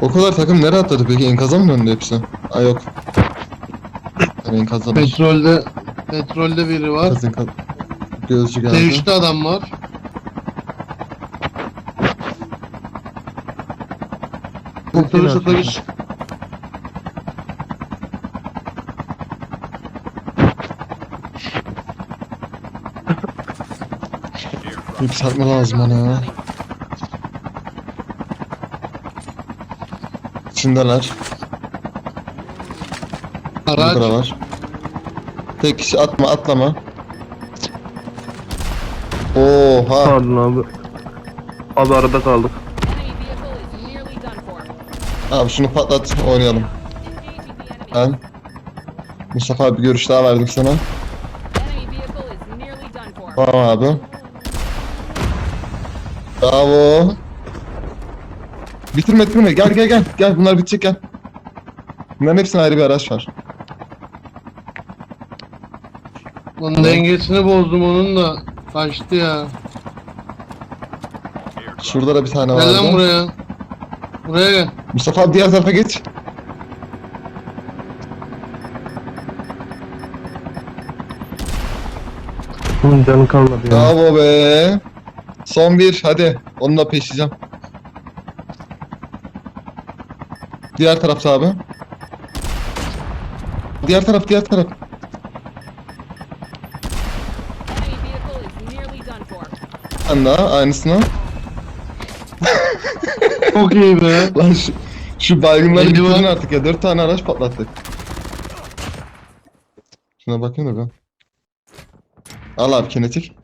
O kadar takım nereye atladı peki? Enkaza mı döndü hepsi? Aa yok. Yani enkazda. Petrolde petrolde biri var. Enkaz, enkaz. Gözcü geldi. T3'te adam var. Otobüs otobüs. Yükseltme lazım ona ya. Burada Araç. var. Tek kişi atma atlama. Oha. Pardon abi. Abi arada kaldık. Enemy vehicle is nearly done for. Abi şunu patlat oynayalım. Engaging the enemy. Ben Mustafa abi bir görüş daha verdim sana. Enemy vehicle is nearly done for. Tamam abi. Bravo. Bitirme bitirme. Gel gel gel. Gel bunlar bitecek gel. Bunların hepsine ayrı bir araç var. Lan dengesini bozdum onun da. Kaçtı ya. Şurada da bir tane Gel lan buraya. Buraya gel. Mustafa diğer tarafa geç. Bunun canı kalmadı ya. Bravo be. Son bir hadi. Onu da Diğer tarafta abi. Diğer taraf diğer taraf. Ben daha aynısına. Çok iyi be. Lan şu, şu baygınları Elli bitirin var. artık ya. Dört tane araç patlattık. Şuna bakayım da ben. Al abi kinetik.